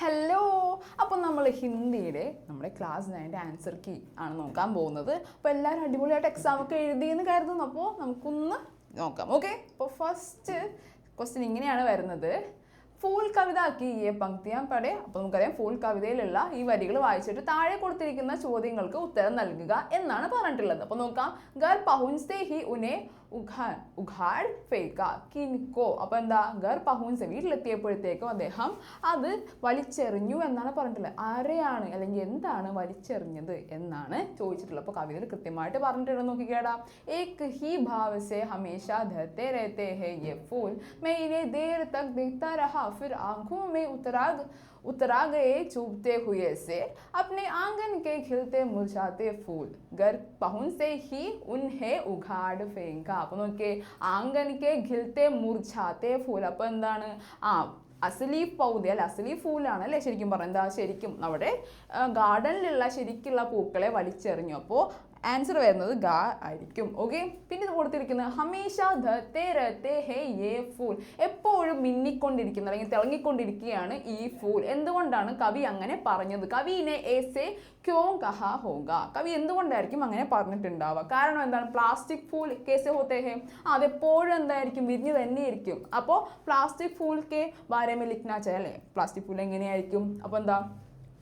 Hello അപ്പം നമ്മൾ ഹിന്ദിയുടെ നമ്മുടെ ക്ലാസ് നയന്റെ ആൻസർ കീ ആണ് നോക്കാൻ പോകുന്നത്. അപ്പോൾ എല്ലാവരും അടിപൊളിയായിട്ട് എക്സാം ഒക്കെ എഴുതിയെന്ന് കരുതുന്നു. അപ്പോൾ നമുക്കൊന്ന് നോക്കാം. ഓക്കെ അപ്പോൾ ഫസ്റ്റ് ക്വസ്റ്റ്യൻ ഇങ്ങനെയാണ് വരുന്നത്. ഫൂൾ കവിത ആക്കി ഈ പങ്ക്തിയാൻ പടേ. അപ്പോൾ നമുക്കറിയാം ഫൂൾ കവിതയിലുള്ള ഈ വരികൾ വായിച്ചിട്ട് താഴെ കൊടുത്തിരിക്കുന്ന ചോദ്യങ്ങൾക്ക് ഉത്തരം നൽകുക എന്നാണ് പറഞ്ഞിട്ടുള്ളത്. അപ്പോൾ നോക്കാം. ഗർ പഹുൻസ്തേ ഹി ഉനെ ഉഖാൻ ഉഖാഡ് ഫേക്ക കിൻകോ അപ്പോൾ എന്താ ഗർ പഹൂൻസ് വീട്ടിലെത്തിയപ്പോഴത്തേക്കും അദ്ദേഹം അത് വലിച്ചെറിഞ്ഞു എന്നാണ് പറഞ്ഞിട്ടുള്ളത്. ആരെയാണ് അല്ലെങ്കിൽ എന്താണ് വലിച്ചെറിഞ്ഞത് എന്നാണ് ചോദിച്ചിട്ടുള്ളത്. അപ്പൊ കവിത കൃത്യമായിട്ട് പറഞ്ഞിട്ടുണ്ട് നോക്കിക്കേടാ. ഏക് ഹി ഭാവസെ ഹമേശ ധത്തെ ഹെ യെ ഫൂൽ. മേ ഇനെ ദേർ തക് ദേഖ്താ രഹാ ഫിർ ആഖോ മേ ഉത്തരാഗ് उतरा उतरा गए चुभते हुए से अपने आंगन के खिलते मुरझाते फूल घर पहुन से ही उन्हें उघाड़ फेंका അപ്പോൾ നോക്കിയേ ആംഗൻ കെ ഖിൽത്തെ മുർച്ചാത്തെ ഫൂൽ അപ്പോൾ എന്താണ് ആ അസലി പൗതി അല്ല അസലി ഫൂലാണ് അല്ലേ ശരിക്കും പറയുന്നത് എന്താ ശരിക്കും അവിടെ ഗാർഡനിലുള്ള ശരിക്കുള്ള പൂക്കളെ വലിച്ചെറിഞ്ഞു അപ്പോൾ ആൻസർ വരുന്നത് ഗാ ആയിരിക്കും. ഓക്കെ പിന്നെ ഇത് കൊടുത്തിരിക്കുന്നത് ഹമേഷ ധത്തെ തേ ഹേ യേ ഫൂൾ എപ്പോഴും മിന്നിക്കൊണ്ടിരിക്കുന്ന അല്ലെങ്കിൽ തിളങ്ങിക്കൊണ്ടിരിക്കുകയാണ് ഈ ഫൂൾ എന്തുകൊണ്ടാണ് കവി അങ്ങനെ പറഞ്ഞത്? കവിനെ ഏസെ ക്യോ കഹ ഹോഗ. കവി എന്തുകൊണ്ടായിരിക്കും അങ്ങനെ പറഞ്ഞിട്ടുണ്ടാവുക? കാരണം എന്താണ്? പ്ലാസ്റ്റിക് ഫൂൾ കേസെ ഹോത്തേ ഹേ അതെപ്പോഴും എന്തായിരിക്കും? വിരിഞ്ഞ് തന്നെയായിരിക്കും അപ്പോൾ പ്ലാസ്റ്റിക് ഫൂൾ കെ ബാരമേ ലിഖ്ന പ്ലാസ്റ്റിക് ഫൂൾ എങ്ങനെയായിരിക്കും? അപ്പോൾ എന്താ?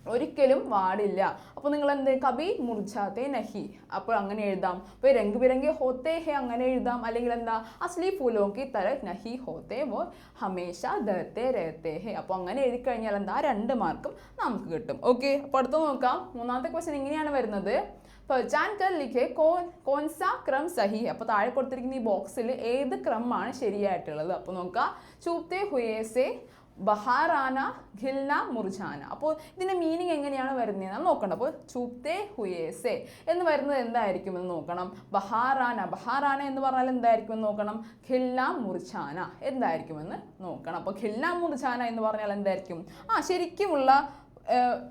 ഒരിക്കലും വാടില്ല. അപ്പോൾ നിങ്ങൾ എന്ത് കബി മുർജാത്തെ നഹി. അപ്പോൾ അങ്ങനെ എഴുതാം. അപ്പോൾ രംഗ് ബിരംഗി ഹോത്തേ ഹെ അങ്ങനെ എഴുതാം. അല്ലെങ്കിൽ എന്താ? അസ്ലി ഫൂലോ തര നഹി ഹോത്തേ വോ ഹമേശ ദേ രഹത്തെ ഹെ. അപ്പോൾ അങ്ങനെ എഴുതി കഴിഞ്ഞാൽ എന്താ? രണ്ട് മാർക്കും നമുക്ക് കിട്ടും. ഓക്കെ. അപ്പോൾ അടുത്ത് നോക്കാം. മൂന്നാമത്തെ ക്വസ്റ്റ്യൻ ഇങ്ങനെയാണ് വരുന്നത്. പഹചാൻ കർ ലിഖെ കോൻ കോൻസ ക്രം സഹി. അപ്പോൾ താഴെ കൊടുത്തിരിക്കുന്ന ഈ ബോക്സിൽ ഏത് ക്രമമാണ് ശരിയായിട്ടുള്ളത്? അപ്പോൾ നോക്കാം. ചൂപ്തേ ഹുയേസെ ബഹാറാന ഖിൽന മുർജാന. അപ്പോൾ ഇതിന്റെ മീനിങ് എങ്ങനെയാണ് വരുന്നതെന്ന് നോക്കണം അപ്പോൾ ചൂപ്തേ ഹുയേസെ എന്ന് വരുന്നത് എന്തായിരിക്കും എന്ന് നോക്കണം. ബഹാറാന ബഹാറാന എന്ന് പറഞ്ഞാൽ എന്തായിരിക്കും എന്ന് നോക്കണം. ഖിൽന മുർജാന എന്തായിരിക്കുമെന്ന് നോക്കണം. അപ്പോൾ ഖിൽന മുർജാന എന്ന് പറഞ്ഞാൽ എന്തായിരിക്കും? ആ ശരിക്കുമുള്ള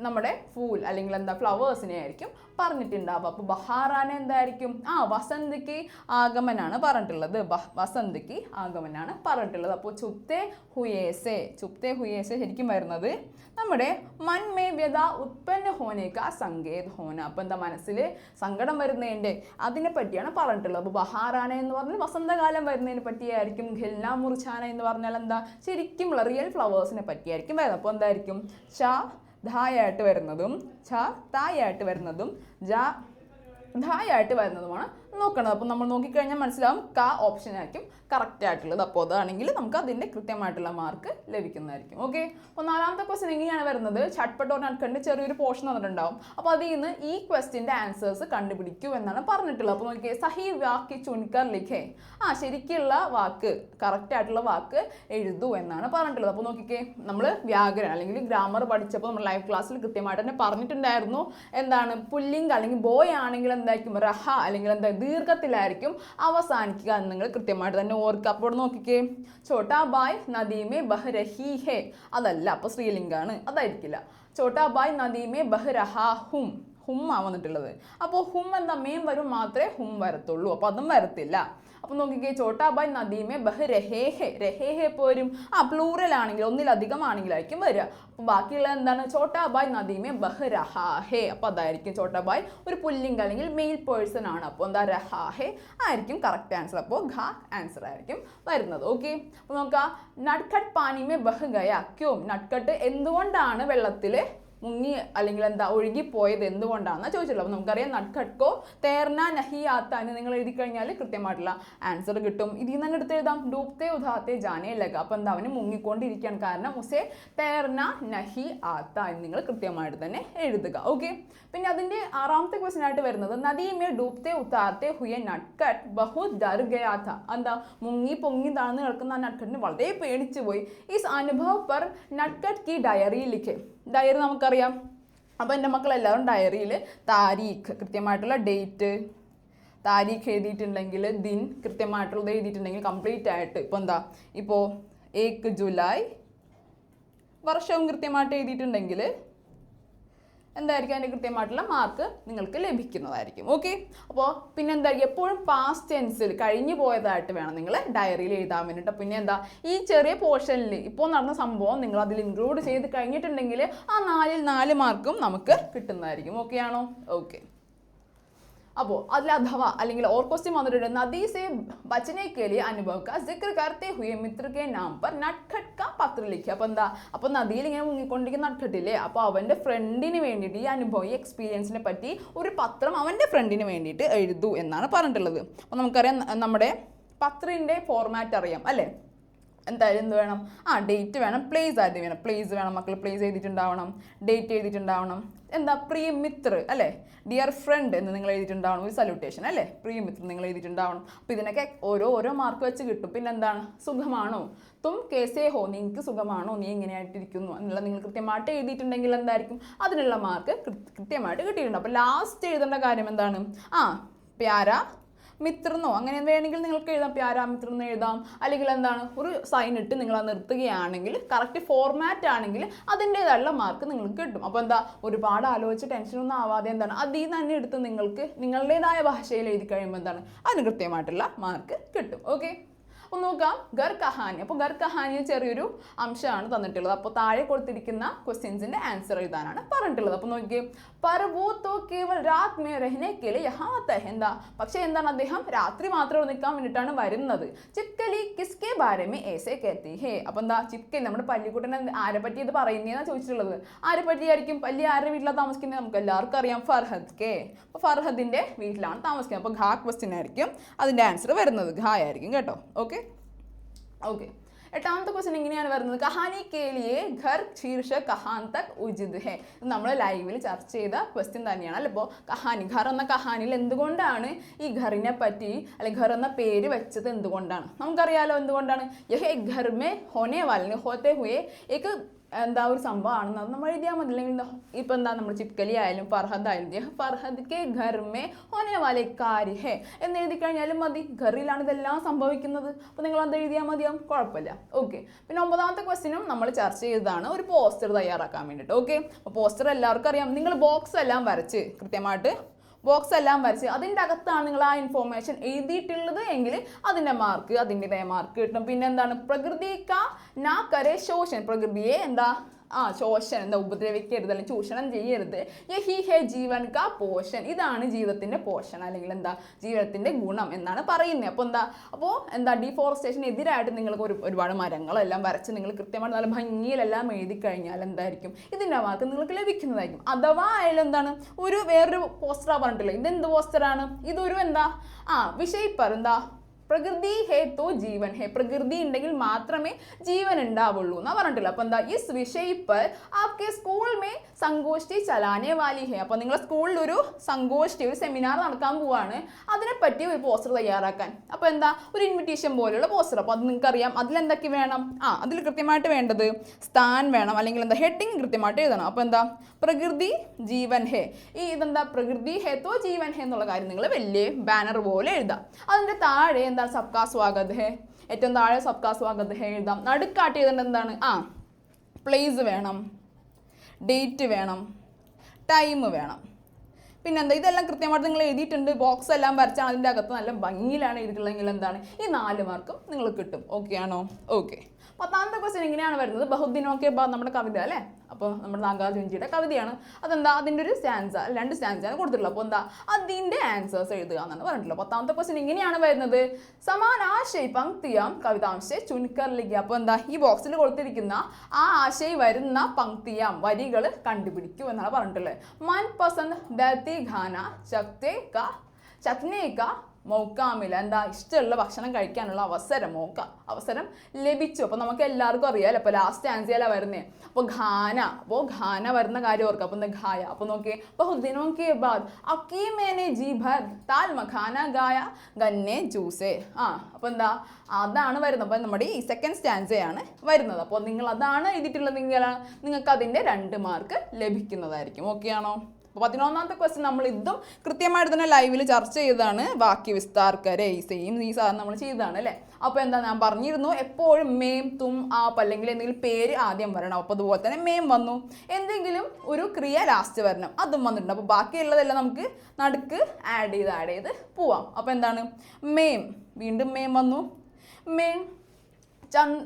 നമ്മുടെ ഫൂൽ അല്ലെങ്കിൽ എന്താ ഫ്ലവേഴ്സിനെ ആയിരിക്കും പറഞ്ഞിട്ടുണ്ടാവുക. അപ്പോൾ ബഹാറാന എന്തായിരിക്കും? ആ വസന്തിക്ക് ആഗമനാണ് പറഞ്ഞിട്ടുള്ളത്. വസന്തിക്ക് ആഗമനാണ് പറഞ്ഞിട്ടുള്ളത്. അപ്പോൾ ചുപ്തേ ഹുയേസെ ചുപ്തേ ഹുയേസെ ശരിക്കും വരുന്നത് നമ്മുടെ മൺമേ വ്യത ഉത്പന്ന ഹോനേക്ക സങ്കേത് ഹോന. അപ്പോൾ എന്താ മനസ്സിൽ സങ്കടം വരുന്നതിന്റെ അതിനെ പറ്റിയാണ് പറഞ്ഞിട്ടുള്ളത്. അപ്പോൾ ബഹാറാന എന്ന് പറഞ്ഞാൽ വസന്തകാലം വരുന്നതിനെ പറ്റിയായിരിക്കും. ഖിൽന മുറിച്ചാന എന്ന് പറഞ്ഞാൽ എന്താ? ശരിക്കുമുള്ള റിയൽ ഫ്ലവേഴ്സിനെ പറ്റിയായിരിക്കും വരുന്നത്. അപ്പോൾ എന്തായിരിക്കും? ച ധായായിട്ട് വരുന്നതും ഛ തായായിട്ട് വരുന്നതും ജ ധായായിട്ട് വരുന്നതുമാണ് നോക്കണം. അപ്പോൾ നമ്മൾ നോക്കിക്കഴിഞ്ഞാൽ മനസ്സിലാവും ക ഓപ്ഷൻ ആയിരിക്കും കറക്റ്റ് ആയിട്ടുള്ളത്. അപ്പോൾ അതാണെങ്കിൽ നമുക്ക് അതിന്റെ കൃത്യമായിട്ടുള്ള മാർക്ക് ലഭിക്കുന്നതായിരിക്കും. ഓക്കെ അപ്പോൾ നാലാമത്തെ ക്വസ്റ്റ്യൻ എങ്ങനെയാണ് വരുന്നത്. ചട്ട്പട്ട് ഓർ നട്ട്കണ്ട് ചെറിയൊരു പോർഷൻ തന്നിട്ടുണ്ടാവും അപ്പോൾ അതിൽ നിന്ന് ഈ ക്വസ്റ്റ്യന്റെ ആൻസേഴ്സ് കണ്ടുപിടിക്കൂ എന്നാണ് പറഞ്ഞിട്ടുള്ളത്. അപ്പോൾ നോക്കിയേ സഹി വാക്കി ചുൻകർ ലിഖേ. ആ ശരിക്കുള്ള വാക്ക് കറക്റ്റ് ആയിട്ടുള്ള വാക്ക് എഴുതൂ എന്നാണ് പറഞ്ഞിട്ടുള്ളത്. അപ്പോൾ നോക്കിക്കേ നമ്മൾ വ്യാകരണം അല്ലെങ്കിൽ ഗ്രാമർ പഠിച്ചപ്പോൾ നമ്മൾ ലൈവ് ക്ലാസ്സിൽ കൃത്യമായിട്ട് തന്നെ പറഞ്ഞിട്ടുണ്ടായിരുന്നു. എന്താണ്? പുല്ലിംഗ് അല്ലെങ്കിൽ ബോയ് ആണെങ്കിൽ എന്തായിരിക്കും? റഹ അല്ലെങ്കിൽ എന്താ ദീർഘത്തിലായിരിക്കും അവസാനിക്കുക എന്ന് നിങ്ങൾ കൃത്യമായിട്ട് തന്നെ ഓർക്കുക. അപ്പോൾ നോക്കിക്കേ. ചോട്ടാ ബായ് നദീമേ ബഹ്രഹി ഹേ അതല്ല അപ്പോൾ സ്ത്രീലിംഗാണ് അതായിരിക്കില്ല. ചോട്ടാ ബായ് നദീമേ ബഹ്രഹാ ഹും. ഹും ആ വന്നിട്ടുള്ളത്. അപ്പോൾ ഹും എന്ന മേം വരും മാത്രമേ ഹും വരത്തുള്ളൂ. അപ്പോൾ അതും വരത്തില്ല. അപ്പോൾ നോക്കിക്കേ ചോട്ടാബായ് നദീമേ ബഹ് രഹേഹെ രഹേഹെ പോരും. ആ പ്ലൂറൽ ആണെങ്കിൽ ഒന്നിലധികം ആണെങ്കിലായിരിക്കും വരിക. അപ്പോൾ ബാക്കിയുള്ള എന്താണ്? ചോട്ടാബായ് നദീമേ ബഹ് രഹാഹെ അപ്പോൾ അതായിരിക്കും ചോട്ടാബായ് ഒരു പുല്ലിംഗ് അല്ലെങ്കിൽ മെയിൽ പേഴ്സൺ ആണ്. അപ്പോൾ എന്താ? രഹാഹെ ആയിരിക്കും കറക്റ്റ് ആൻസർ അപ്പോൾ ഘ ആൻസർ ആയിരിക്കും വരുന്നത്. ഓക്കെ അപ്പോൾ നോക്കാം. നട്ട്കട്ട് പാനിമേ ബഹ് ഗയാ ക്യോം. നട്ട്കട്ട് എന്തുകൊണ്ടാണ് വെള്ളത്തിൽ മുങ്ങി അല്ലെങ്കിൽ എന്താ ഒഴുകി ഒഴുകിപ്പോയത് എന്തുകൊണ്ടാണെന്ന് ചോദിച്ചിട്ടുള്ളത്. അപ്പോൾ നമുക്കറിയാം നട്ട്കട്കോ തേർന നഹിയാത്ത എന്ന് നിങ്ങൾ എഴുതി കഴിഞ്ഞാൽ കൃത്യമായിട്ടുള്ള ആൻസർ കിട്ടും. ഇതിൽ നിന്ന് തന്നെ എടുത്ത് എഴുതാം. ഡൂപ്തേ ഉദാത്തെ ജാനേ ലഗ. അപ്പോൾ എന്താ അവന് മുങ്ങിക്കൊണ്ടിരിക്കുകയാണ്. കാരണം ഉസേ തേർന നഹി ആത്ത എന്ന് നിങ്ങൾ കൃത്യമായിട്ട് തന്നെ എഴുതുക. ഓക്കെ പിന്നെ അതിന്റെ ആറാമത്തെ ക്വസ്റ്റ്യൻ ആയിട്ട് വരുന്നത് നദിമേ ഡൂപ്തേ ഉത്താർത്തെ ഹുയെ നട്ട്കട്ട് ബഹു ഡർ എന്താ? മുങ്ങി പൊങ്ങി താഴ്ന്നു കിടക്കുന്ന ആ നട്ട്കട്ടിന് വളരെ പേടിച്ചു പോയി ഈ അനുഭവ പർ നട്ട്കട്ട് കി ഡയറി ലിഖെ ഡയറി നമുക്കറിയാം. അപ്പോൾ എന്റെ മക്കളെല്ലാവരും ഡയറിയിൽ താരീഖ് കൃത്യമായിട്ടുള്ള ഡേറ്റ് താരീഖ് എഴുതിയിട്ടുണ്ടെങ്കിൽ ദിൻ കൃത്യമായിട്ടുള്ളത് എഴുതിയിട്ടുണ്ടെങ്കിൽ കംപ്ലീറ്റ് ആയിട്ട് ഇപ്പോൾ എന്താ? ഇപ്പോൾ ഏക്ക് ജൂലൈ വർഷവും കൃത്യമായിട്ട് എഴുതിയിട്ടുണ്ടെങ്കിൽ എന്തായിരിക്കും അതിന്റെ കൃത്യമായിട്ടുള്ള മാർക്ക് നിങ്ങൾക്ക് ലഭിക്കുന്നതായിരിക്കും. ഓക്കെ അപ്പോൾ പിന്നെ എന്തായിരിക്കും എപ്പോഴും പാസ്റ്റ് ടെൻസിൽ കഴിഞ്ഞു പോയതായിട്ട് വേണം നിങ്ങൾ ഡയറിയിൽ എഴുതാൻ വേണ്ടിയിട്ട് പിന്നെ എന്താ ഈ ചെറിയ പോർഷനിൽ ഇപ്പോൾ നടന്ന സംഭവം നിങ്ങൾ അതിൽ ഇൻക്ലൂഡ് ചെയ്ത് കഴിഞ്ഞിട്ടുണ്ടെങ്കിൽ ആ നാലിൽ നാല് മാർക്കും നമുക്ക് കിട്ടുന്നതായിരിക്കും. ഓക്കെ ആണോ? ഓക്കെ അപ്പോൾ അതിൽ അഥവാ അല്ലെങ്കിൽ ഓർക്കോസ്റ്റിൽ വന്നിട്ടുണ്ട്. നദീ സേ ബച്ചനെ കേളിയ അനുഭവക്ക. സിക്ർ കർത്തേ ഹുയെ മിത്രകെ നാം പർ നട്ട്ഘട്ട്ക പത്ര ലിഖ്യ അപ്പോൾ എന്താ? അപ്പോൾ നദിയിൽ ഇങ്ങനെ മുങ്ങിക്കൊണ്ടിരിക്കുന്ന നട്ട്ഘട്ടില്ലേ അപ്പോൾ അവന്റെ ഫ്രണ്ടിന് വേണ്ടിയിട്ട് ഈ അനുഭവം ഈ എക്സ്പീരിയൻസിനെ പറ്റി ഒരു പത്രം അവന്റെ ഫ്രണ്ടിന് വേണ്ടിയിട്ട് എഴുതു എന്നാണ് പറഞ്ഞിട്ടുള്ളത്. അപ്പോൾ നമുക്കറിയാം നമ്മുടെ പത്രിന്റെ ഫോർമാറ്റ് അറിയാം അല്ലേ? എന്തായാലും എന്ത് വേണം? ആ ഡേറ്റ് വേണം. പ്ലേസ് ആദ്യം വേണം? പ്ലേസ് വേണം. മക്കൾ പ്ലേസ് ചെയ്തിട്ടുണ്ടാവണം ഡേറ്റ് എഴുതിയിട്ടുണ്ടാവണം. എന്താ? പ്രിയ മിത്ര അല്ലേ? ഡിയർ ഫ്രണ്ട് എന്ന് നിങ്ങൾ എഴുതിയിട്ടുണ്ടാവണം. ഒരു സല്യൂട്ടേഷൻ അല്ലേ? പ്രിയ മിത്ര നിങ്ങൾ എഴുതിയിട്ടുണ്ടാവണം. അപ്പോൾ ഇതിനൊക്കെ ഓരോ ഓരോ മാർക്ക് വെച്ച് കിട്ടും. പിന്നെ എന്താണ്? സുഖമാണോ? തും കേസേ ഹോ നിങ്ങൾക്ക് സുഖമാണോ? നീ എങ്ങനെയായിട്ടിരിക്കുന്നു? എന്നുള്ള നിങ്ങൾ കൃത്യമായിട്ട് എഴുതിയിട്ടുണ്ടെങ്കിൽ എന്തായിരിക്കും? അതിനുള്ള മാർക്ക് കൃത്യമായിട്ട് കിട്ടിയിട്ടുണ്ട്. അപ്പോൾ ലാസ്റ്റ് എഴുതേണ്ട കാര്യം എന്താണ്? ആ പ്യാര മിത്രന്നോ അങ്ങനെ വേണമെങ്കിൽ നിങ്ങൾക്ക് എഴുതാം. പ്യാരാമിത്ര എന്ന് എഴുതാം. അല്ലെങ്കിൽ എന്താണ് ഒരു സൈൻ ഇട്ട് നിങ്ങൾ അത് നിർത്തുകയാണെങ്കിൽ കറക്റ്റ് ഫോർമാറ്റ് ആണെങ്കിൽ അതിന്റേതായുള്ള മാർക്ക് നിങ്ങൾക്ക് കിട്ടും. അപ്പോൾ എന്താ ഒരുപാട് ആലോചിച്ച് ടെൻഷനൊന്നും ആവാതെ എന്താണ് അതിൽ നിന്ന് തന്നെ എടുത്ത് നിങ്ങൾക്ക് നിങ്ങളുടേതായ ഭാഷയിൽ എഴുതി കഴിയുമ്പോൾ എന്താണ് അതിന് കൃത്യമായിട്ടുള്ള മാർക്ക് കിട്ടും. ഓക്കെ അപ്പോൾ നോക്കാം ഗർ കഹാനി. അപ്പോൾ ഗർ കഹാനിയിൽ ചെറിയൊരു അംശമാണ് തന്നിട്ടുള്ളത്. അപ്പോൾ താഴെ കൊടുത്തിരിക്കുന്ന ക്വസ്റ്റ്യൻസിന്റെ ആൻസർ എഴുതാനാണ് പറഞ്ഞിട്ടുള്ളത്. അപ്പോൾ നോക്കിയേ പർവോ തോ കേവൽ രാത് മേ രഹനെ കെ ലിയെ യഹാ ആതാ ഹെ. എന്താ? പക്ഷേ എന്താണ് അദ്ദേഹം? രാത്രി മാത്രം നിൽക്കാൻ വേണ്ടിയിട്ടാണ് വരുന്നത്. ചിപ്കലി കിസ്കെ ബാരമേ ഏസെ കെത്തി ഹേ. അപ്പോൾ എന്താ ചിപ്കലി നമ്മുടെ പല്ലിക്കുട്ടനെ ആരെ പറ്റി ഇത് പറയുന്നതെന്നാണ് ചോദിച്ചിട്ടുള്ളത്. ആരെ പറ്റിയായിരിക്കും പല്ലി ആരുടെ വീട്ടിലാണ് താമസിക്കുന്നത്? നമുക്ക് എല്ലാവർക്കും അറിയാം ഫർഹദ് കെ. അപ്പോൾ ഫർഹദിന്റെ വീട്ടിലാണ് താമസിക്കുന്നത്. അപ്പോൾ ഘാ ക്വസ്റ്റ്യൻ ആയിരിക്കും അതിന്റെ ആൻസർ വരുന്നത്. ഘാ ആയിരിക്കും കേട്ടോ. ഓക്കെ ഓക്കെ എട്ടാമത്തെ ക്വസ്റ്റൻ ഇങ്ങനെയാണ് വരുന്നത്. കഹാനി കേലിയെ ഘർ ശീർഷ കഹാൻ തക് ഉചിത് ഹെ. നമ്മൾ ലൈവിൽ ചർച്ച ചെയ്ത ക്വസ്റ്റ്യൻ തന്നെയാണ്. അല്ലേ? ഇപ്പോൾ കഹാനി ഘർ എന്ന കഹാനിയിൽ എന്തുകൊണ്ടാണ് ഈ ഘറിനെ പറ്റി അല്ലെങ്കിൽ ഘർ എന്ന പേര് വെച്ചത് എന്തുകൊണ്ടാണ്? നമുക്കറിയാലോ എന്തുകൊണ്ടാണ്? യഹ് ഘർ മേ ഹോനെ വാലിന് ഹോത്തെ ഹുയെ. ഏക്ക് എന്താ ഒരു സംഭവമാണെന്ന് നമ്മൾ എഴുതിയാൽ മതി. അല്ലെങ്കിൽ ഇപ്പം എന്താ നമ്മൾ ചിപ്കലി ആയാലും ഫർഹദ് ആയാലും യഹ് ഫർഹദ് കെ ഘർ ഹോനെ വാലെ കാരി ഹേ എന്ന് എഴുതി കഴിഞ്ഞാലും മതി. ഘറിലാണ് ഇതെല്ലാം സംഭവിക്കുന്നത്. അപ്പോൾ നിങ്ങൾ അത് എഴുതിയാൽ മതിയാവും കുഴപ്പമില്ല. ഓക്കെ. പിന്നെ ഒമ്പതാമത്തെ ക്വസ്റ്റിനും നമ്മൾ ചർച്ച ചെയ്തതാണ് ഒരു പോസ്റ്റർ തയ്യാറാക്കാൻ വേണ്ടിയിട്ട്. ഓക്കെ. അപ്പോൾ പോസ്റ്റർ എല്ലാവർക്കും അറിയാം. നിങ്ങൾ ബോക്സ് എല്ലാം വരച്ച് കൃത്യമായിട്ട് ബോക്സ് എല്ലാം വരച്ച് അതിന്റെ അകത്താണ് നിങ്ങൾ ആ ഇൻഫോർമേഷൻ എഴുതിയിട്ടുള്ളത് എങ്കിൽ അതിന്റെ മാർക്ക് അതിന്റെതായ മാർക്ക് കിട്ടും. പിന്നെ എന്താണ്? പ്രകൃതി കാ നാ കരെ ശോഷൻ. പ്രകൃതിയെ എന്താ? ആ ശോഷണം എന്താ ഉപദ്രവിക്കരുത് അല്ലെങ്കിൽ ചൂഷണം ചെയ്യരുത്. യഹി ഹേ ജീവൻ കാ പോഷൻ. ഇതാണ് ജീവിതത്തിന്റെ പോഷൻ അല്ലെങ്കിൽ എന്താ ജീവിതത്തിന്റെ ഗുണം എന്നാണ് പറയുന്നത്. അപ്പോൾ എന്താ അപ്പോൾ എന്താ ഡിഫോറസ്റ്റേഷൻ എതിരായിട്ട് നിങ്ങൾക്ക് ഒരു ഒരുപാട് മരങ്ങളെല്ലാം വരച്ച് നിങ്ങൾ കൃത്യമായിട്ട് നല്ല ഭംഗിയിലെല്ലാം എഴുതി കഴിഞ്ഞാൽ എന്തായിരിക്കും? ഇതിന്റെ മാർക്ക് നിങ്ങൾക്ക് ലഭിക്കുന്നതായിരിക്കും. അഥവാ അതിൽ എന്താണ് ഒരു വേറൊരു പോസ്റ്ററാണ് പറഞ്ഞിട്ടില്ല ഇതെന്ത് പോസ്റ്ററാണ് ഇതൊരു എന്താ ആ വിഷയിപ്പർ എന്താ പ്രകൃതി ഹേത്തോ ജീവൻ. ഹേ പ്രകൃതി ഉണ്ടെങ്കിൽ മാത്രമേ ജീവൻ ഉണ്ടാവുള്ളൂ എന്നാ പറഞ്ഞിട്ടില്ല? അപ്പോൾ എന്താ ഈ വിഷയ ആപ്കെ സ്കൂൾ മേ സങ്കോഷ്ഠി വാലി ഹേ. അപ്പോൾ നിങ്ങളെ സ്കൂളിൽ ഒരു സങ്കോഷ്ഠി ഒരു സെമിനാർ നടക്കാൻ പോവാണ്. അതിനെപ്പറ്റി ഒരു പോസ്റ്റർ തയ്യാറാക്കാൻ. അപ്പോൾ എന്താ ഒരു ഇൻവിറ്റേഷൻ പോലെയുള്ള പോസ്റ്റർ അപ്പോൾ അത് നിങ്ങൾക്കറിയാം. അതിലെന്തൊക്കെ വേണം? ആ അതിൽ കൃത്യമായിട്ട് വേണ്ടത് സ്ഥാൻ വേണം അല്ലെങ്കിൽ എന്താ ഹെഡിങ് കൃത്യമായിട്ട് എഴുതണം. അപ്പോൾ എന്താ പ്രകൃതി ജീവൻ ഹേ. ഈ ഇതെന്താ? പ്രകൃതി ഹേ തോ ജീവൻ ഹേ എന്നുള്ള കാര്യം നിങ്ങൾ വലിയ ബാനർ പോലെ എഴുതാം. അതിന്റെ താഴെ എന്താണ് സബ്കാ സ്വാഗത് ഹേ. ഏറ്റവും താഴെ സബ്കാ സ്വാഗത് ഹേ എഴുതാം. നടുക്കാട്ട് എഴുതേണ്ട എന്താണ്? ആ പ്ലേസ് വേണം. ഡേറ്റ് വേണം. ടൈം വേണം. പിന്നെന്താ? ഇതെല്ലാം കൃത്യമായിട്ട് നിങ്ങൾ എഴുതിയിട്ടുണ്ട്. ബോക്സ് എല്ലാം വരച്ചാൽ അതിന്റെ അകത്ത് നല്ല ഭംഗിയിലാണ് എഴുതിയിട്ടുള്ളതെങ്കിൽ എന്താണ്? ഈ നാല് മാർക്കും നിങ്ങൾ കിട്ടും. ഓക്കെ ആണോ? ഓക്കെ പത്താമത്തെ ക്വസ്റ്റ്യൻ എങ്ങനെയാണ് വരുന്നത്. ബഹുദിനോക്കെ നമ്മുടെ കവിത അല്ലേ? അപ്പോൾ നമ്മുടെ നാഗാർജുൻജിയുടെ കവിതയാണ്. അതെന്താ? അതിന്റെ ഒരു സ്റ്റാൻസ രണ്ട് സ്റ്റാൻസാണ് കൊടുത്തിട്ടുള്ളത്. അപ്പോൾ എന്താ? അതിന്റെ ആൻസേഴ്സ് എഴുതുക എന്നാണ് പറഞ്ഞിട്ടുള്ളത്. പത്താമത്തെ ക്വസ്റ്റ്യൻ ഇങ്ങനെയാണ് വരുന്നത്. സമാനാശയ പങ്ക്തിയാം കവിതാംശ ചുൻകർ ലിഖിയ അപ്പോൾ എന്താ? ഈ ബോക്സിൽ കൊടുത്തിരിക്കുന്ന ആ ആശയ വരുന്ന പങ്ക്തിയാം വരികൾ കണ്ടുപിടിക്കൂ എന്നാണ് പറഞ്ഞിട്ടുള്ളത്. മൻ പസന്ദ് ദത്തി ഖാന ചക്തേ ക ചക്നേ മോക്കാമില്ല. എന്താ? ഇഷ്ടമുള്ള ഭക്ഷണം കഴിക്കാനുള്ള അവസരം മോക്ക. അവസരം ലഭിച്ചു. അപ്പോൾ നമുക്ക് എല്ലാവർക്കും അറിയാമല്ലോ അപ്പോൾ ലാസ്റ്റ് ആൻസിയല്ല വരുന്നത് അപ്പോൾ ഖാന. അപ്പോൾ ഖാന വരുന്ന കാര്യം ഓർക്കുക അപ്പോൾ എന്താ? ഖായ. അപ്പോൾ നോക്കിയേ. അപ്പോൾ കെ ബാദ്. അക്കീ മേനെ ജി ഭർ താൽ മഖാന ഗായ ഗന്നെ ജൂസേ. ആ അപ്പോൾ എന്താ? അതാണ് വരുന്നത്. അപ്പോൾ നമ്മുടെ ഈ സെക്കൻഡ് സ്റ്റാൻസയാണ് വരുന്നത്. അപ്പോൾ നിങ്ങൾ അതാണ് എഴുതിയിട്ടുള്ളത് നിങ്ങൾ നിങ്ങൾക്ക് അതിന്റെ രണ്ട് മാർക്ക് ലഭിക്കുന്നതായിരിക്കും. ഓക്കെ ആണോ? അപ്പോൾ പതിനൊന്നാമത്തെ ക്വസ്റ്റ്യൻ നമ്മൾ ഇതും കൃത്യമായിട്ട് തന്നെ ലൈവിൽ ചർച്ച ചെയ്തതാണ് ബാക്കി വിസ്താർക്കരെ. സെയിം ഈ സാധനം നമ്മൾ ചെയ്തതാണ് അല്ലേ? അപ്പോൾ എന്താ ഞാൻ പറഞ്ഞിരുന്നു എപ്പോഴും മേം തും ആപ്പ് അല്ലെങ്കിൽ എന്തെങ്കിലും പേര് ആദ്യം വരണം. അപ്പോൾ അതുപോലെ തന്നെ മേം വന്നു. എന്തെങ്കിലും ഒരു ക്രിയ ലാസ്റ്റ് വരണം. അതും വന്നിട്ടുണ്ട്. അപ്പോൾ ബാക്കിയുള്ളതെല്ലാം നമുക്ക് നടുക്ക് ആഡ് ചെയ്ത് ആഡ് ചെയ്ത് പോവാം. അപ്പോൾ എന്താണ്? മേം വീണ്ടും മേം വന്നു. മേം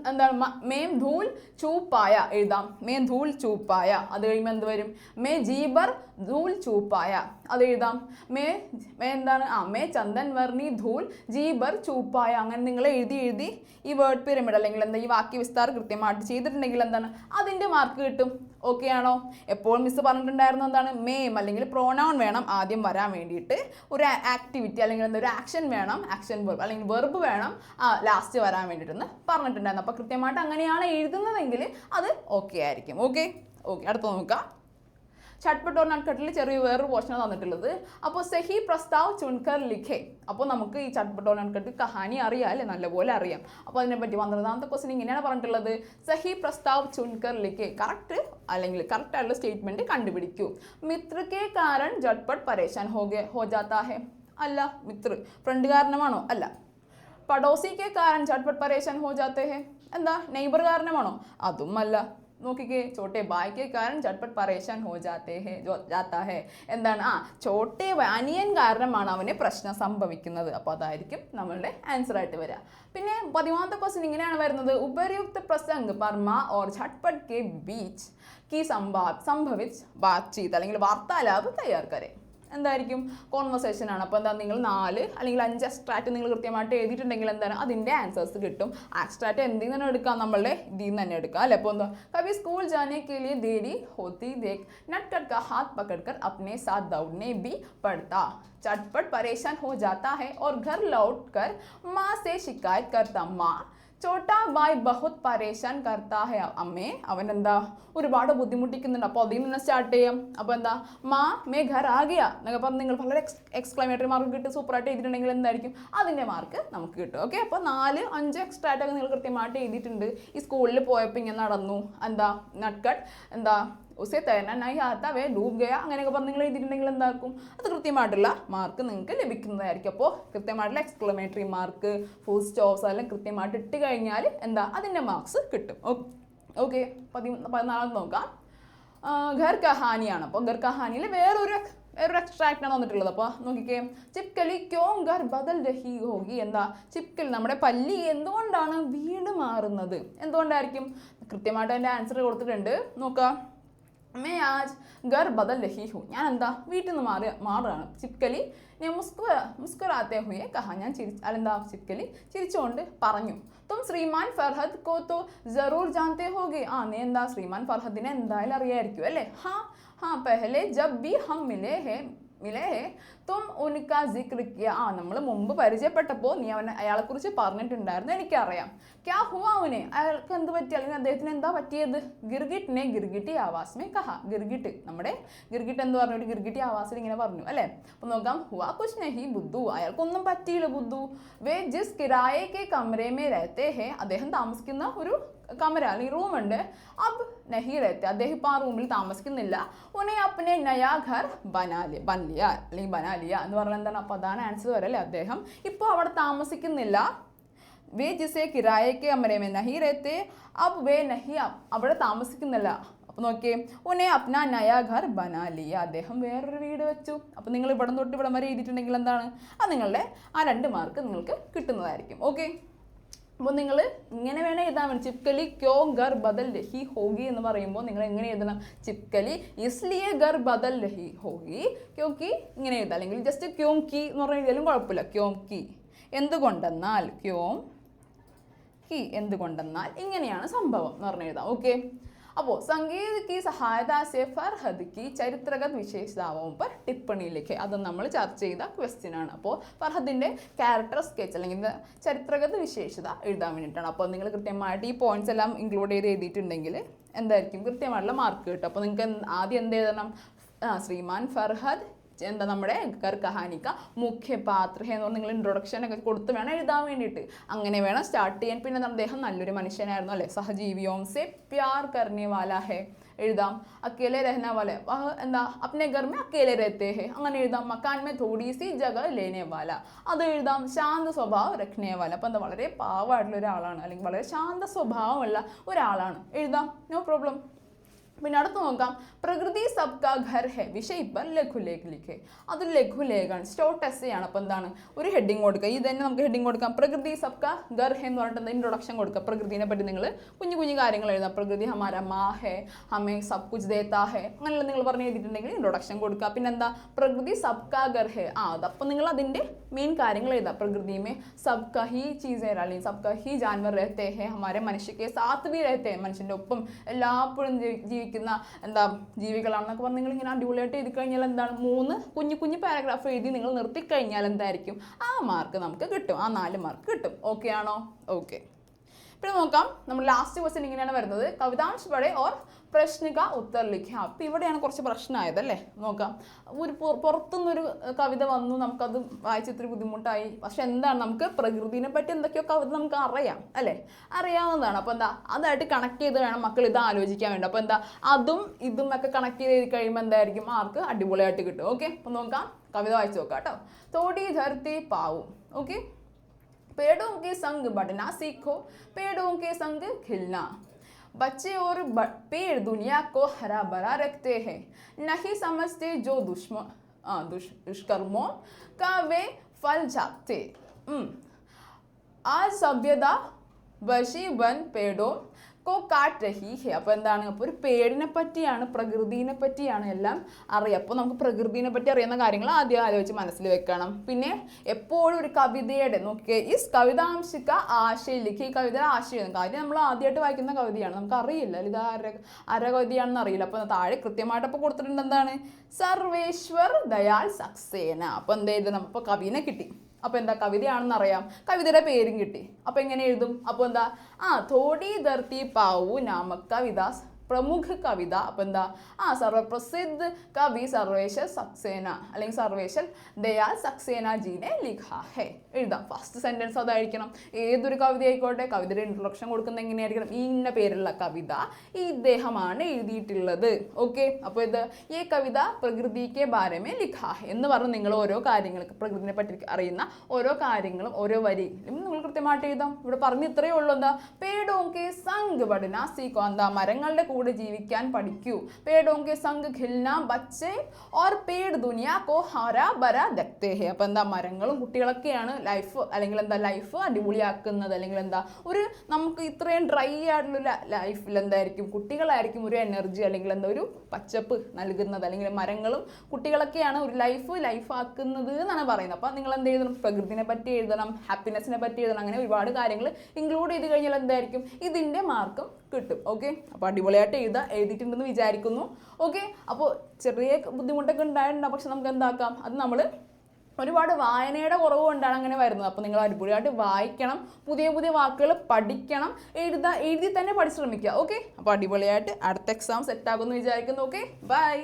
എന്താണ് മ- ധൂൽ ചൂപ്പായ എഴുതാം. മേ ധൂൽ ചൂപ്പായ. അത് കഴിയുമ്പോൾ എന്ത് വരും? മേ ജീബർ ധൂൽ ചൂപ്പായ. അത് എഴുതാം. മേ മേ എന്താണ്? ആ മേ ചന്ദൻ വർണി ധൂൽ ജീബർ ചൂപ്പായ. അങ്ങനെ നിങ്ങൾ എഴുതി എഴുതി ഈ വേർഡ് പിരമിഡ് അല്ലെങ്കിൽ എന്താ ഈ വാക്യ വിസ്താരം കൃത്യമായിട്ട് ചെയ്തിട്ടുണ്ടെങ്കിൽ എന്താണ്? അതിന്റെ മാർക്ക് കിട്ടും. ഓക്കെ ആണോ? എപ്പോൾ മിസ് പറഞ്ഞിട്ടുണ്ടായിരുന്നു എന്താണ്? മേം അല്ലെങ്കിൽ പ്രോനൗൺ വേണം ആദ്യം വരാൻ വേണ്ടിയിട്ട്. ഒരു ആക്ടിവിറ്റി അല്ലെങ്കിൽ എന്താ? ഒരു ആക്ഷൻ വേണം. ആക്ഷൻ വെർബ് അല്ലെങ്കിൽ വെർബ് വേണം ലാസ്റ്റ് വരാൻ വേണ്ടിയിട്ടെന്ന് പറഞ്ഞിട്ടുണ്ടായിരുന്നു അപ്പോൾ കൃത്യമായിട്ട് അങ്ങനെയാണ് എഴുതുന്നതെങ്കിൽ അത് ഓക്കെ ആയിരിക്കും. ഓക്കെ ഓക്കെ അടുത്ത നോക്കാം. ചട്ട്പെട്ടോർ നട്ട്കട്ടിൽ ചെറിയ വേറൊരു പോർഷനാണ് തന്നിട്ടുള്ളത്. അപ്പോൾ സെഹി പ്രസ്താവ് ചുൺകർ ലിഖേ. അപ്പോൾ നമുക്ക് ഈ ചട്ട്പെട്ടോർ നട്ട്കട്ട് കഹാനി അറിയാം അല്ലേ? നല്ലപോലെ അറിയാം. അപ്പോൾ അതിനെപ്പറ്റി പന്ത്രണ്ടാമത്തെ ക്വസ്റ്റൻ ഇങ്ങനെയാണ് പറഞ്ഞിട്ടുള്ളത്. സെഹി പ്രസ്താവ് ചുൺകർ ലിഖേ. കറക്റ്റ് അല്ലെങ്കിൽ കറക്റ്റ് സ്റ്റേറ്റ്മെന്റ് കണ്ടുപിടിക്കൂ. മിത്രക്കേ കാരൻ കാരൺ ജട്പട്ട് പരേശാൻ ഹോഗെ ഹെ അല്ല മിത്ര. ഫ്രണ്ട് കാരണമാണോ? അല്ല. പടോസി കെ കാരൻ ചട്പട്ട് പരേശാൻ ഹോ ജാത്തേ എന്താ നെയ്ബർ കാരണമാണോ? അതും അല്ല നോക്കിക്കേ ചോട്ടെ ബായ് കാരണം ചട്പട്ട് പരേശാൻ ഹോ ജാത്തേ ഹെ എന്താണ്? ആ ചോട്ടെ അനിയൻ കാരണമാണ് അവന് പ്രശ്നം സംഭവിക്കുന്നത്. അപ്പോൾ അതായിരിക്കും നമ്മളുടെ ആൻസർ ആയിട്ട് വരിക പിന്നെ പതിമൂന്നാമത്തെ ക്വസ്റ്റ്യൻ ഇങ്ങനെയാണ് വരുന്നത്. ഉപരിയുക്ത പ്രസംഗ് പർമ ഓർ ഝട്പട്ട് കെ ബീച്ച് കി സംഭാ സംഭവിച്ച് ചെയ്ത് അല്ലെങ്കിൽ വാർത്താലാപ് തയ്യാർ എന്തായിരിക്കും? കോൺവെർസേഷൻ ആണ്. അപ്പോൾ എന്താ നിങ്ങൾ നാല് അല്ലെങ്കിൽ അഞ്ച് എക്സ്ട്രാക്റ്റ് നിങ്ങൾ കൃത്യമായിട്ട് എഴുതിയിട്ടുണ്ടെങ്കിൽ എന്താണ്? അതിന്റെ ആൻസേഴ്സ് കിട്ടും. എക്സ്ട്രാക്റ്റ് എന്തിൽ തന്നെ എടുക്കാം? നമ്മളുടെ ഇതിൽ നിന്ന് തന്നെ എടുക്കാം അല്ലേ? അപ്പോൾ എന്താ കവി സ്കൂൾ ജാനെ കെ ദേരി ഹോത്തി ദേഖ് നട്കട്ട് ഹാത്ത് പക്കഡ്കർ അപ്നെ സാത്ത് ദൗഡ്നെ ബി പഠത്ത ചട്ട്പട്ട് പരേശാൻ ഹോ ജാത്ത ഹെ ഓർ ഘർ ലൗട്ട് കർ മാ സേ ശിക്കായത്ത് കർത്താ മാ ചോട്ടാ ബായ് ബഹുത് പരേശാൻ കർത്താഹ അമ്മേ അവൻ എന്താ ഒരുപാട് ബുദ്ധിമുട്ടിക്കുന്നുണ്ട്. അപ്പോൾ അതിൽ നിന്ന് സ്റ്റാർട്ട് ചെയ്യാം. അപ്പോൾ എന്താ? മാ മേ ഘർ ആകിയ. എന്നൊക്കെ പറഞ്ഞ് നിങ്ങൾ വളരെ എക്സ് എക്സ്ക്ലമേറ്ററി മാർക്ക് കിട്ടി സൂപ്പറായിട്ട് എഴുതിയിട്ടുണ്ടെങ്കിൽ എന്തായിരിക്കും? അതിന്റെ മാർക്ക് നമുക്ക് കിട്ടും. ഓക്കെ അപ്പോൾ നാല് അഞ്ച് എക്സ്ട്രാ ആയിട്ടൊക്കെ നിങ്ങൾ കൃത്യമായിട്ട് എഴുതിയിട്ടുണ്ട്. ഈ സ്കൂളിൽ പോയപ്പോൾ ഇങ്ങനെ നടന്നു. എന്താ? നട്ട്കട്ട്. എന്താ? ഉസെ തേനായി ആത്ത വേ ഡൂബ് ഗയ അങ്ങനെയൊക്കെ പറഞ്ഞ് നിങ്ങൾ എഴുതിയിട്ടുണ്ടെങ്കിൽ എന്താക്കും അത് കൃത്യമായിട്ടുള്ള മാർക്ക് നിങ്ങൾക്ക് ലഭിക്കുന്നതായിരിക്കും. അപ്പോൾ കൃത്യമായിട്ടുള്ള എക്സ്ക്ലമേറ്ററി മാർക്ക് ഫുൾ സ്റ്റോപ്സ് എല്ലാം കൃത്യമായിട്ട് ഇട്ട് കഴിഞ്ഞാൽ എന്താ? അതിന്റെ മാർക്സ് കിട്ടും. ഓക്കെ പതി പതിനാലാമത് നോക്കാം. ഖർ കഹാനിയാണ് അപ്പോൾ ഘർ കഹാനിയിൽ വേറൊരു വേറൊരു എക്സ്ട്രാക്റ്റ് ആണ് വന്നിട്ടുള്ളത്. അപ്പോൾ നോക്കിക്കേ ചിപ്കലി ക്യോം ഗർ ബദൽ രഹി ഹോഗി. എന്താ? ചിപ്കൽ നമ്മുടെ പല്ലി എന്തുകൊണ്ടാണ് വീട് മാറുന്നത്? എന്തുകൊണ്ടായിരിക്കും? കൃത്യമായിട്ട് അതിന്റെ ആൻസർ കൊടുത്തിട്ടുണ്ട്. നോക്കാം. മേ ആജ് ഗർ ബദൽ രഹി ഹു ഞാൻ എന്താ? വീട്ടിൽ നിന്ന് മാറി മാറുകയാണ്. ചിപ്കലി ഞാൻ മുസ്കു മുസ്കുറാത്തെ ഹുയെ കഹ ഞാൻ ചിരി അല്ലെന്താ ചിപ്കലി ചിരിച്ചുകൊണ്ട് പറഞ്ഞു. തും ശ്രീമാൻ ഫർഹദ് കോ തോ ജറൂർ ജാനത്തെ ഹോഗെ. ആ നീ എന്താ ശ്രീമാൻ ഫർഹദിനെ എന്തായാലും അറിയായിരിക്കും അല്ലേ? ഹാ ഹാ പെഹലെ ജബ് ബി ഹം മിലേ ഹേ മിലേ ഹേ തും ഉനിക്ക ജിക്ര കിയ. ആ നമ്മൾ മുമ്പ് പരിചയപ്പെട്ടപ്പോൾ നീ അവനെ അയാളെക്കുറിച്ച് പറഞ്ഞിട്ടുണ്ടായിരുന്നു എനിക്കറിയാം. ക്യാ ഹുവാ അവനെ അയാൾക്ക് എന്ത് പറ്റി? അല്ലെങ്കിൽ അദ്ദേഹത്തിന് എന്താ പറ്റിയത്? ഗിർഗിട്ടിനെ ഗിർഗിട്ടി ആവാസ്മേ കഹ. ഗിർഗിട്ട് നമ്മുടെ ഗിർഗിട്ട് എന്ന് പറഞ്ഞ? ഗിർഗിട്ടി ആവാസിൽ ഇങ്ങനെ പറഞ്ഞു അല്ലേ? അപ്പം നോക്കാം. ഹുവാ കുശ് നഹി ബുദ്ധു. അയാൾക്കൊന്നും പറ്റിയില്ല ബുദ്ധു. വേ ജിസ് കിരായക്കെ കമരേമേ രഹത്തെ ഹേ. അദ്ദേഹം താമസിക്കുന്ന ഒരു കമര അല്ലെങ്കിൽ റൂം ഉണ്ട്. അബ് നഹി രഹത്തെ അദ്ദേഹം ഇപ്പോൾ ആ റൂമിൽ താമസിക്കുന്നില്ല. ഉനെ അപ്പനെ നയാ ഘർ ബനാലി ബൻലിയ അല്ലെങ്കിൽ ബനാലിയ എന്ന് പറഞ്ഞാൽ എന്താണ്? അപ്പോൾ അതാണ് ആൻസർ വരല്ലേ അദ്ദേഹം? ഇപ്പോൾ അവിടെ താമസിക്കുന്നില്ല. വേ ജിസെ കിരായക്ക് അമരമേ നഹി രഹത്തെ അപ് വേ നഹി അവിടെ താമസിക്കുന്നില്ല. അപ്പോൾ നോക്കിയേ ഉനെ അപ്ന നയാ ഘർ ബനാലിയ. അദ്ദേഹം വേറൊരു വീട് വെച്ചു. അപ്പോൾ നിങ്ങൾ ഇവിടെ തൊട്ട് ഇവിടം വരെ എഴുതിയിട്ടുണ്ടെങ്കിൽ എന്താണ്? അത് നിങ്ങളുടെ ആ രണ്ട് മാർക്ക് നിങ്ങൾക്ക് കിട്ടുന്നതായിരിക്കും. ഓക്കെ അപ്പോൾ നിങ്ങൾ ഇങ്ങനെ വേണേൽ എഴുതാൻ വേണ്ടി ചിപ്കലി ക്യോ ഗർ ബദൽ ലഹി ഹോഗി എന്ന് പറയുമ്പോൾ നിങ്ങൾ എങ്ങനെ എഴുതണം? ചിപ്കലി ഇസ്ലിയെ ഗർ ബദൽ ലഹി ഹോഗി. ക്യോക്കി ഇങ്ങനെ എഴുതാം. അല്ലെങ്കിൽ ജസ്റ്റ് ക്യോം കി എന്ന് പറഞ്ഞു എഴുതിയാലും കുഴപ്പമില്ല. ക്യോം കി. എന്തുകൊണ്ടെന്നാൽ ക്യോം കി എന്തുകൊണ്ടെന്നാൽ ഇങ്ങനെയാണ് സംഭവം എന്ന് പറഞ്ഞു എഴുതാം. ഓക്കെ അപ്പോൾ സംഗീതയ്ക്ക് ഫർഹദ് കി ചരിത്രഗത് വിശേഷതാവും പർ ടിപ്പണിയിലേക്ക്. അത് നമ്മൾ ചർച്ച ചെയ്ത ക്വസ്റ്റ്യൻ ആണ്. അപ്പോൾ ഫർഹദിന്റെ ക്യാരക്ടർ സ്കെച്ച് അല്ലെങ്കിൽ ചരിത്രഗത് വിശേഷത എഴുതാൻ വേണ്ടിയിട്ടാണ്. അപ്പോൾ നിങ്ങൾ കൃത്യമായിട്ട് ഈ പോയിന്റ്സ് എല്ലാം ഇൻക്ലൂഡ് ചെയ്ത് എഴുതിയിട്ടുണ്ടെങ്കിൽ എന്തായിരിക്കും? കൃത്യമായിട്ടുള്ള മാർക്ക് കിട്ടും. അപ്പോൾ നിങ്ങൾക്ക് ആദ്യം എന്ത് എഴുതണം? ശ്രീമാൻ ഫർഹദ് എന്താ നമ്മുടെ ഗർ കഹാനിക്ക മുഖ്യ എന്ന് പറഞ്ഞ് നിങ്ങൾ ഇൻട്രൊഡക്ഷൻ ഒക്കെ കൊടുത്ത് വേണം എഴുതാൻ വേണ്ടിയിട്ട്. അങ്ങനെ വേണം സ്റ്റാർട്ട് ചെയ്യാൻ. പിന്നെ അദ്ദേഹം നല്ലൊരു മനുഷ്യനായിരുന്നു അല്ലേ? സഹജീവിയോം സെ പ്യാർ കർണേ വാല എഴുതാം. അക്കേലെ രഹന വാല. എന്താ? അപ്നെ ഘർ അക്കേലെ രഹത്തെ ഹെ. അങ്ങനെ എഴുതാം. മക്കാൻ മേ തോടി സി ജഗ ലേനെ വാല. അത് എഴുതാം. ശാന്ത സ്വഭാവം രഖ്നേ വാല. അപ്പം എന്താ വളരെ പാവമായിട്ടുള്ള ഒരാളാണ്. അല്ലെങ്കിൽ വളരെ ശാന്ത സ്വഭാവമുള്ള ഒരാളാണ്. എഴുതാം. നോ പ്രോബ്ലം പിന്നെ അടുത്ത് നോക്കാം പ്രകൃതി സബ്കാ ഘർ ഹെ വിഷയ് ഇപ്പം ലഘുലേഖ് ലിഖെ അതൊരു ലഘുലേഖാണ് ഷോർട്ട് എസ് ആണ് അപ്പോൾ എന്താണ്? ഒരു ഹെഡിങ് കൊടുക്കുക ഇത് തന്നെ നമുക്ക് ഹെഡിങ് കൊടുക്കാം. പ്രകൃതി സബ്കാ ഘർ ഹെ എന്ന് പറഞ്ഞിട്ട് ഇൻട്രൊഡക്ഷൻ കൊടുക്കുക പ്രകൃതിനെ പറ്റി നിങ്ങൾ കുഞ്ഞു കുഞ്ഞു കാര്യങ്ങൾ എഴുതാം. പ്രകൃതി ഹമാര മാ ഹെ ഹമേ സബ് കുച്ച് ദേത്താ ഹെ. അങ്ങനെയുള്ള നിങ്ങൾ പറഞ്ഞു എഴുതിയിട്ടുണ്ടെങ്കിൽ ഇൻട്രൊഡക്ഷൻ കൊടുക്കുക പിന്നെ എന്താ പ്രകൃതി സബ്കാ ഘർ ഹെ. ആ അതപ്പോൾ നിങ്ങൾ അതിന്റെ മെയിൻ കാര്യങ്ങൾ എഴുതാം. പ്രകൃതിയുമേ മേ ഹി ചീസ് ഹെ അല്ലെങ്കിൽ ഹി ജാൻവർ രഹത്തെ ഹെ ഹമാരെ മനുഷ്യക്ക് സാത്ത് ഭി രഹത്തെ മനുഷ്യന്റെ ഒപ്പം എല്ലാപ്പോഴും ജീവിക്കുക ജീവിക്കുന്ന എന്താ ജീവികളാണെന്നൊക്കെ പറഞ്ഞ് നിങ്ങൾ ഇങ്ങനെ അടിപൊളിയായിട്ട് എഴുതി കഴിഞ്ഞാൽ എന്താണ്? മൂന്ന് കുഞ്ഞു കുഞ്ഞു പാരഗ്രാഫ് എഴുതി നിങ്ങൾ നിർത്തി കഴിഞ്ഞാൽ എന്തായിരിക്കും? ആ മാർക്ക് നമുക്ക് കിട്ടും. ആ നാല് മാർക്ക് കിട്ടും. ഓക്കെ ആണോ? ഓക്കെ പിന്നെ നോക്കാം. നമ്മൾ ലാസ്റ്റ് ക്വസ്റ്റ്യൻ ഇങ്ങനെയാണ് വരുന്നത്. കവിതാംശ് പടേ ഓർ പ്രശ്നിക ഉത്തർ ലിഖ്യ അപ്പം ഇവിടെയാണ് കുറച്ച് പ്രശ്നമായത് അല്ലേ നോക്കാം ഒരു പുറ- പുറത്തുനിന്നൊരു കവിത വന്നു നമുക്കത് വായിച്ച് ഇത്തിരി ബുദ്ധിമുട്ടായി പക്ഷെ എന്താണ് നമുക്ക് പ്രകൃതിനെ പറ്റി എന്തൊക്കെയോ കവിത നമുക്ക് അറിയാം അല്ലേ അറിയാവുന്നതാണ് അപ്പോൾ എന്താ അതായിട്ട് കണക്ട് ചെയ്ത് വേണം മക്കൾ ഇത് ആലോചിക്കാൻ വേണ്ടി അപ്പോൾ എന്താ അതും ഇതും ഒക്കെ കണക്ട് ചെയ്ത് കഴിയുമ്പോൾ എന്തായിരിക്കും മാർക്ക് അടിപൊളിയായിട്ട് കിട്ടും ഓക്കെ അപ്പോൾ നോക്കാം കവിത വായിച്ച് നോക്കാം കേട്ടോ തോടി ധർത്തി പാവും ഓക്കെ पेड़ों के संग बढ़ना सीखो पेड़ों के संग खिलना बच्चे और पेड़ दुनिया को हरा भरा रखते हैं नहीं समझते जो दुश्मन दुष दुष्कर्मों का वे फल जाते। आज सभ्यता वशी वन पेड़ों കോ ഹെ അപ്പോൾ എന്താണ്? അപ്പോൾ ഒരു പേടിനെ പറ്റിയാണ് പ്രകൃതിനെ പറ്റിയാണ് എല്ലാം അറിയുക അപ്പോൾ നമുക്ക് പ്രകൃതിനെ പറ്റി അറിയുന്ന കാര്യങ്ങൾ ആദ്യം ആലോചിച്ച് മനസ്സിൽ വെക്കണം. പിന്നെ എപ്പോഴും ഒരു കവിതയുടെ നോക്കിയേ ഈ കവിതാംശിക്ക ആശയം ലിഖി ഈ കവിത ആശയം കാര്യം നമ്മൾ ആദ്യമായിട്ട് വായിക്കുന്ന കവിതയാണ്. നമുക്ക് അറിയില്ല ഇത് ആര ആര കവിതയാണെന്ന് അറിയില്ല. അപ്പോൾ താഴെ കൃത്യമായിട്ട് അപ്പോൾ കൊടുത്തിട്ടുണ്ട് എന്താണ്? സർവേശ്വർ ദയാൽ സക്സേന. അപ്പോൾ എന്ത് ഇത് നമുക്ക് കവിനെ കിട്ടി. അപ്പോൾ എന്താ? കവിതയാണെന്ന് അറിയാം. കവിതയുടെ പേരും കിട്ടി. അപ്പോൾ എങ്ങനെ എഴുതും? അപ്പോൾ എന്താ? ആ തോടി ധർത്തി പാവു നാമക്ക കവിതാസ് പ്രമുഖ കവിത. അപ്പം എന്താ? ആ സർവപ്രസിദ്ധ കവി സർവേശ്വർ സക്സേന അല്ലെങ്കിൽ സർവേശ്വർ ദയാൽ സക്സേന ജീനെ ലിഖാ. ഹെ എഴുതാം. ഫസ്റ്റ് സെന്റൻസ് അതായിരിക്കണം. ഏതൊരു കവിത ആയിക്കോട്ടെ കവിതയുടെ ഇൻട്രൊഡക്ഷൻ കൊടുക്കുന്ന എങ്ങനെയായിരിക്കണം? ഈ ഇന്ന പേരുള്ള കവിത ഈ ഇദ്ദേഹമാണ് എഴുതിയിട്ടുള്ളത്. ഓക്കെ അപ്പോൾ ഇത് ഈ കവിത പ്രകൃതിക്ക് ബാരമേ ലിഖാ. എന്ന് പറഞ്ഞ് നിങ്ങൾ ഓരോ കാര്യങ്ങൾക്ക് പ്രകൃതിനെ പറ്റി അറിയുന്ന ഓരോ കാര്യങ്ങളും ഓരോ വരിയിലും നിങ്ങൾ കൃത്യമായിട്ട് എഴുതാം. ഇവിടെ പറഞ്ഞ് ഇത്രയേ ഉള്ളൂ. എന്താ? പേടോങ്കെ സംഘ് പഠന സീക്കോ എന്താ മരങ്ങളുടെ കൂടെ ജീവിക്കാൻ പഠിക്കൂ. പേടോങ്കെ സംഘ് ഖിൽന ബച്ചെ ഓർ പേട് ദുനിയ കോ ഹര ബര ദക്തേ ഹെ. അപ്പം എന്താ മരങ്ങളും കുട്ടികളൊക്കെയാണ് ലൈഫ് അല്ലെങ്കിൽ എന്താ ലൈഫ് അടിപൊളിയാക്കുന്നത്? അല്ലെങ്കിൽ എന്താ ഒരു നമുക്ക് ഇത്രയും ഡ്രൈ ആയിട്ടുള്ള ലൈഫിൽ എന്തായിരിക്കും? കുട്ടികളായിരിക്കും ഒരു എനർജി അല്ലെങ്കിൽ എന്താ ഒരു പച്ചപ്പ് നൽകുന്നത്? അല്ലെങ്കിൽ മരങ്ങളും കുട്ടികളൊക്കെയാണ് ഒരു ലൈഫ് ലൈഫ് ആക്കുന്നത് എന്നാണ് പറയുന്നത്. അപ്പം നിങ്ങൾ എന്ത് എഴുതണം? പ്രകൃതിനെ പറ്റി എഴുതണം ഹാപ്പിനെസ്സിനെ പറ്റി എഴുതണം. അങ്ങനെ ഒരുപാട് കാര്യങ്ങൾ ഇൻക്ലൂഡ് ചെയ്ത് കഴിഞ്ഞാൽ എന്തായിരിക്കും? ഇതിന്റെ മാർക്കും കിട്ടും ഓക്കെ അപ്പോൾ അടിപൊളിയായിട്ട് എഴുതാം എഴുതിയിട്ടുണ്ടെന്ന് വിചാരിക്കുന്നു ഓക്കെ അപ്പോൾ ചെറിയ ബുദ്ധിമുട്ടൊക്കെ ഉണ്ടായിട്ടുണ്ടാവും പക്ഷെ നമുക്ക് എന്താക്കാം? അത് നമ്മൾ ഒരുപാട് വായനയുടെ കുറവ് കൊണ്ടാണ് അങ്ങനെ വരുന്നത്. അപ്പോൾ നിങ്ങൾ അടിപൊളിയായിട്ട് വായിക്കണം പുതിയ പുതിയ വാക്കുകൾ പഠിക്കണം എഴുതാ എഴുതി തന്നെ പഠിശ്രമിക്കുക ഓക്കെ അപ്പോൾ അടിപൊളിയായിട്ട് അടുത്ത എക്സാം സെറ്റ് ആകുമെന്ന് വിചാരിക്കുന്നു ഓക്കെ ബൈ